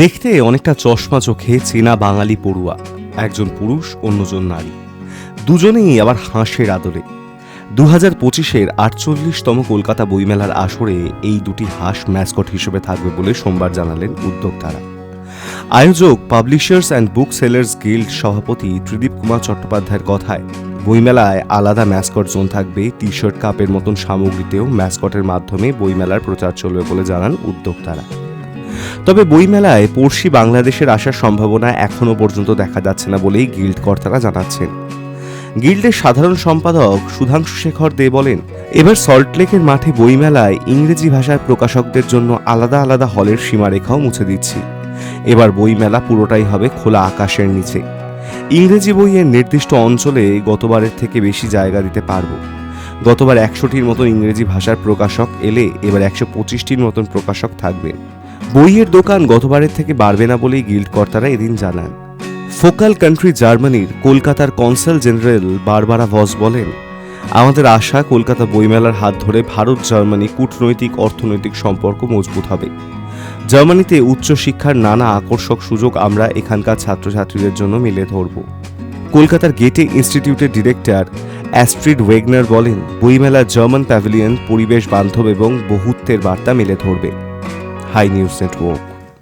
দেখতে অনেকটা চশমা চোখে চেনা বাঙালি পড়ুয়া, একজন পুরুষ, অন্যজন নারী। দুজনেই আবার হাঁসের আদলে দু হাজার পঁচিশের আটচল্লিশতম কলকাতা বইমেলার আসরে এই দুটি হাঁস ম্যাসকট হিসেবে থাকবে বলে সোমবার জানালেন উদ্যোক্তারা। আয়োজক publishers and book sellers guild সভাপতি ত্রিদীপ কুমার চট্টোপাধ্যায়ের কথায়, বইমেলায় আলাদা ম্যাসকট জোন থাকবে টি শার্ট কাপের মতন সামগ্রীতেও ম্যাসকটের মাধ্যমে বইমেলার প্রচার চলবে বলে জানান উদ্যোক্তারা। তবে বইমেলায় পড়শি বাংলাদেশের আসার সম্ভাবনা এখনও পর্যন্ত দেখা যাচ্ছে না বলেই গিল্ড কর্তারা জানাচ্ছেন। গিল্ডের সাধারণ সম্পাদক সুধাংশু শেখর দে বলেন, এবার সল্টলেকের মাঠে বইমেলায় ইংরেজি ভাষায় প্রকাশকদের জন্য আলাদা আলাদা হলের সীমারেখাও মুছে দিচ্ছি। এবার বইমেলা পুরোটাই হবে খোলা আকাশের নিচে। ইংরেজি বইয়ের নির্দিষ্ট অঞ্চলে গতবারের থেকে বেশি জায়গা দিতে পারব। গতবার একশোটির মতো ইংরেজি ভাষার প্রকাশক এলে এবার একশো পঁচিশটির মতন প্রকাশক থাকবে। বইয়ের দোকান গতবারের থেকে বাড়বে না বলেই গিল্ড কর্তারা এদিন জানান। ফোকাল কান্ট্রি জার্মানির কলকাতার কনসাল জেনারেল বারবারা ভস বলেন, আমাদের আশা কলকাতা বইমেলার হাত ধরে ভারত জার্মানি কূটনৈতিক, অর্থনৈতিক সম্পর্ক মজবুত হবে। জার্মানিতে উচ্চশিক্ষার নানা আকর্ষক সুযোগ আমরা এখানকার ছাত্রছাত্রীদের জন্য মেলে ধরব। কলকাতার গেটে ইনস্টিটিউটের ডিরেক্টর অ্যাস্ট্রিড ওয়েগনার বলেন বইমেলার জার্মান প্যাভিলিয়ন, পরিবেশ বান্ধব এবং বহুত্বের বার্তা মেলে ধরবে। High News Network.